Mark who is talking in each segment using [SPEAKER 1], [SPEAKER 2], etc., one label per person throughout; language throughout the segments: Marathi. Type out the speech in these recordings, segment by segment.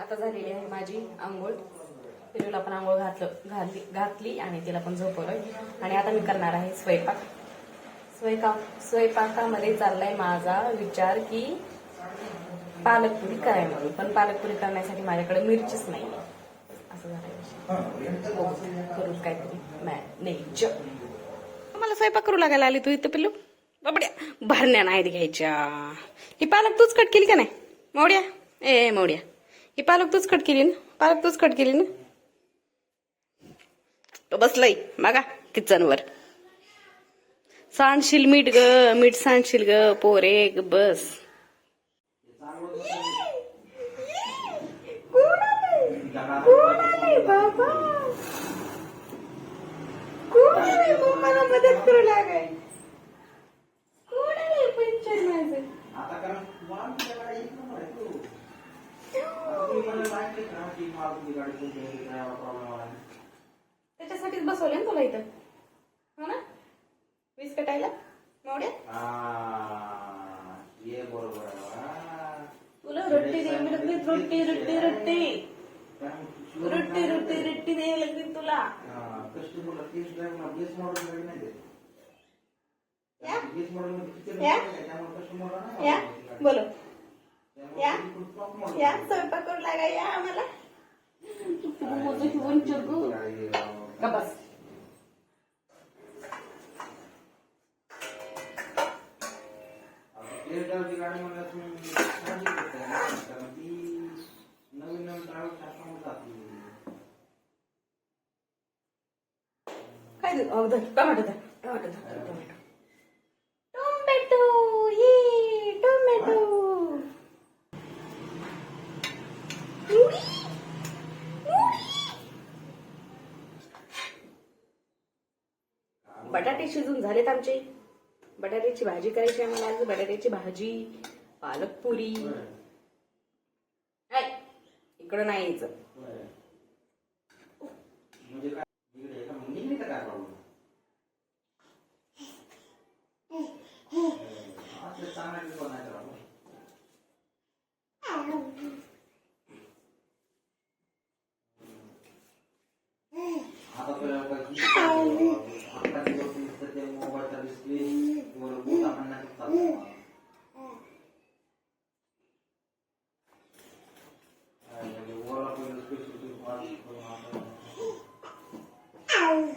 [SPEAKER 1] आता झालेली आहे माझी आंघोळ. पिलूला पण आंघोळ घातलं घातली घातली आणि तिला पण झोपवलंय आणि आता मी करणार आहे स्वयंपाक. स्वयंपाक स्वयंपाकामध्ये चाललाय माझा विचार की पालकपुरी कराय म्हणून पण पालकपुरी करण्यासाठी माझ्याकडे मिरचीच नाही असं झालंय हो, करू काहीतरी मॅनेज. मला स्वयंपाक करू लागायला आली तू इथं पिल्लू बाबड्या भरण्या नाहीत घ्यायच्या. ही पालक तूच कट केली का नाही? मौड्या ए मौड्या ही पालक तूच कट केली ना? पालक तूच कट केली ना? तो बसलाय. बघा किचनवर. सांडशील मीठ ग मीठ सांडशील ग पोरे ग बस बाबा? मला मदत करू लागाय कोण आहे पंचर माझं
[SPEAKER 2] आता कारण वाहन तुझ्याकडे एक नंबर आहे तू. आता तुम्ही मला सांगितलं का की मला गाडी कोणती काय आला?
[SPEAKER 1] त्याच्यासाठीच बसवले ना तुला इथं हो ना वीस कटायला
[SPEAKER 2] मोड्या बरोबर आहे बा.
[SPEAKER 1] तुला रट्टी दे रुट्टी रुट्टी रट्टी रट्टी रट्टी
[SPEAKER 2] काय मग
[SPEAKER 1] रट्टी रट्टी रट्टी लागली तुला
[SPEAKER 2] हा, customer ला तेच base model नाही देत.
[SPEAKER 1] या?
[SPEAKER 2] Base model मध्ये feature
[SPEAKER 1] या?
[SPEAKER 2] त्यामुळे customer ला नाही
[SPEAKER 1] या
[SPEAKER 2] आवडत ती गाडी.
[SPEAKER 1] बोलो
[SPEAKER 2] त्यामुळे
[SPEAKER 1] या?
[SPEAKER 2] ती खूप top model
[SPEAKER 1] या
[SPEAKER 2] आहे.
[SPEAKER 1] स्वयंपाक करू लागा या आम्हाला मोठं घेऊन चुकू
[SPEAKER 2] गाडी, अं,
[SPEAKER 1] का बस
[SPEAKER 2] आता प्लेटवरची गाडी म्हणल्यावर तुम्ही काळजी घेताय ना, कारण ती नवीन नवीन ट्रॅव्हल शासनामध्ये जाते
[SPEAKER 1] काय देऊ अहो, धर, टोमॅटो धर टोमॅटो धर टोमॅटो टोमॅटो बटाटे शिजून झालेत आमचे. बटाट्याची भाजी करायची आहे मला आज. बटाट्याची भाजी पालक पुरी. ऐ, इकडं नाही यायचं.
[SPEAKER 2] म्हणजे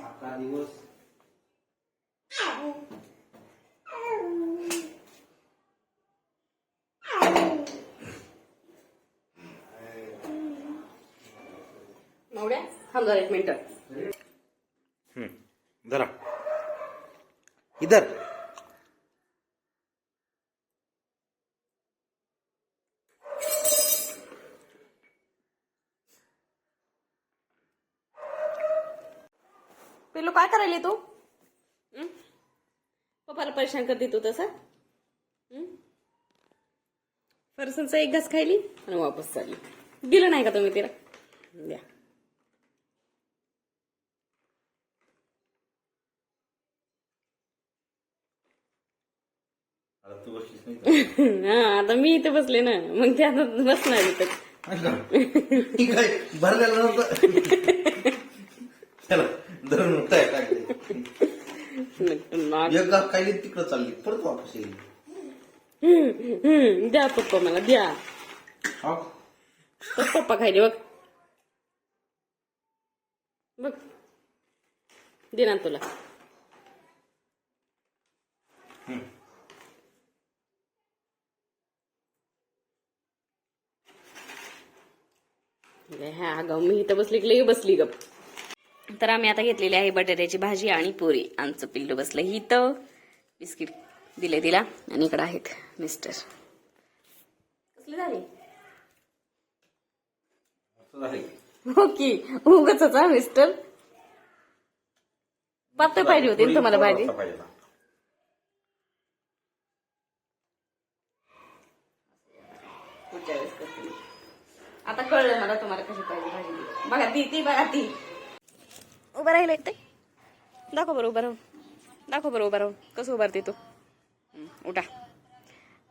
[SPEAKER 2] अख्खा दिवस
[SPEAKER 1] नवड्या थांब जरा एक मिनिट
[SPEAKER 2] जरा इधर
[SPEAKER 1] करायली तू? पप्पाला परेशान करते तू तसं? फरसांचा एक घास खायली आणि वापस चालली. दिलं नाही का तुम्ही तिला? द्या. हा आता मी इथे बसले ना. मग ते आता बसणार इथं.
[SPEAKER 2] भरलेलं नव्हतं. एक गाव खाली तिकडं चालली परत वापस येईल.
[SPEAKER 1] द्या पप्पा मला द्या.
[SPEAKER 2] हो.
[SPEAKER 1] तर पप्पा खायले बघ. बघ. दे ना तुला. हा अगं मी इथं बसली की लई बसली गप. तर आम्ही आता घेतलेली आहे बटाट्याची भाजी आणि पोरी. आमचं पिल्लू बसलं इथं. बिस्किट दिले तिला. आणि इकडं आहेत मिस्टर. कसली झाली. ओके उगच हा मिस्टर. पातळ पाहिजे होती तुम्हाला भाजी. आता कळलं मला तुम्हाला कशी पाहिजे भाजी. बघा ती ती बघा ती. उभं राहिलं ते दाखव बरं उभं राहून. दाखव बरं उभं राहून. कसं उभारते तू? उठा.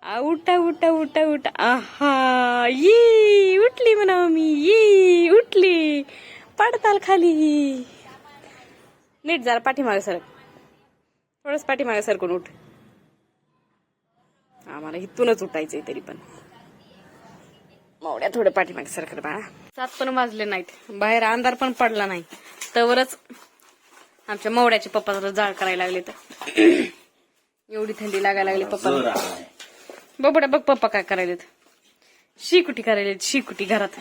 [SPEAKER 1] आ, उठा उठा उठा उठा. आहा ये उठली म्हणा मी. पडताल खाली. नीट जरा पाठीमागे सरक. थोडंच पाठीमागे सरकून उठ. आम्हाला इथूनच उठायचंय तरी पण. मावड्या थोडं पाठीमागे सरकत बाळा. सात पण वाजले नाहीत. बाहेर अंधार पण पडला नाही. तवरच आमच्या मवड्याचे पप्पा जरा जाळ करायला लागले तर. एवढी थंडी लागायला लागली पप्पा बबड्या बघ पप्पा काय करायलेत. शिकुटी करायलेत शिकुटी घरात.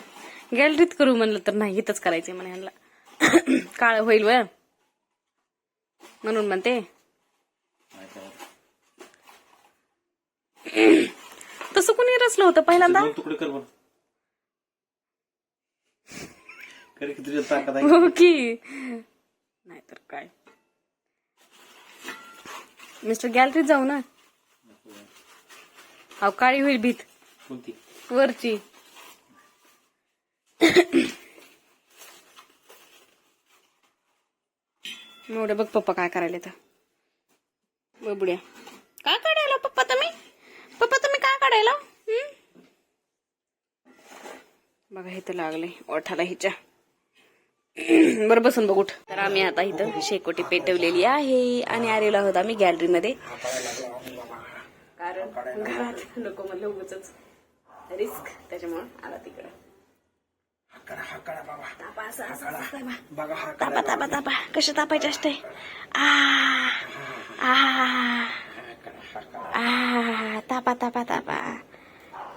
[SPEAKER 1] गॅलरीत करू म्हणलं तर नाही इथंच करायचंय म्हणे ह्यांना. काळ होईल व म्हणून म्हणते. तसं कुणी रचलं होतं पहिल्यांदा?
[SPEAKER 3] की तुझ्या ताकद आहे
[SPEAKER 1] हो की. नाहीतर काय? मिस्टर गॅलरीत जाऊ ना. अहो काळी होईल भीत.
[SPEAKER 3] कोणती?
[SPEAKER 1] वरची. एवढं बघ पप्पा काय करायला तर. बबड्या. काय काढायला पप्पा तुम्ही? पप्पा तुम्ही काय काढायला? हं? बघा इथं लागले. ओठाला हिच्या. बरं बसून बघ. तर आम्ही आता इथं शेकोटी पेटवलेली आहे आणि आलेलो आहोत आम्ही गॅलरीमध्ये. कारण घरात नको म्हणलं उगच रिस्क त्याच्यामुळं आला तिकडं. तापा तापा. तापा कशा तापायचे असते? आ आ आ. तापा तापा तापा.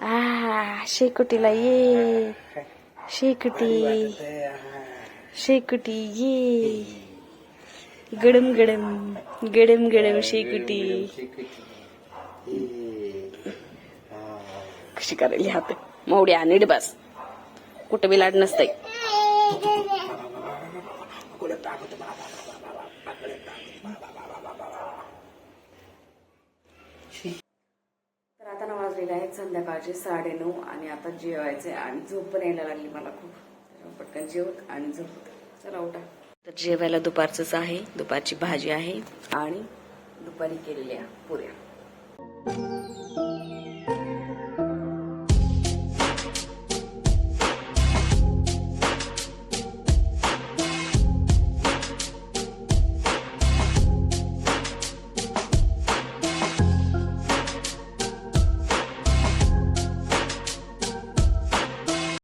[SPEAKER 1] आ शेकोटीला ये. शेकोटी. शेकुटी ये. गडम गडम गडम गडम शेकुटी. कशी करायली हात? मवड्या नीट बस. कुठं बी लाड नसतंय. तर आता ना वाजलेले आहेत संध्याकाळचे साडे नऊ आणि आता जेवायचे आणि झोप पण यायला लागली मला खूप. पटकन जेवत आणि झोपत. चला उठा. तर जेवायला दुपारचंच आहे. दुपारची भाजी आहे आणि दुपारी केलेल्या पुऱ्या.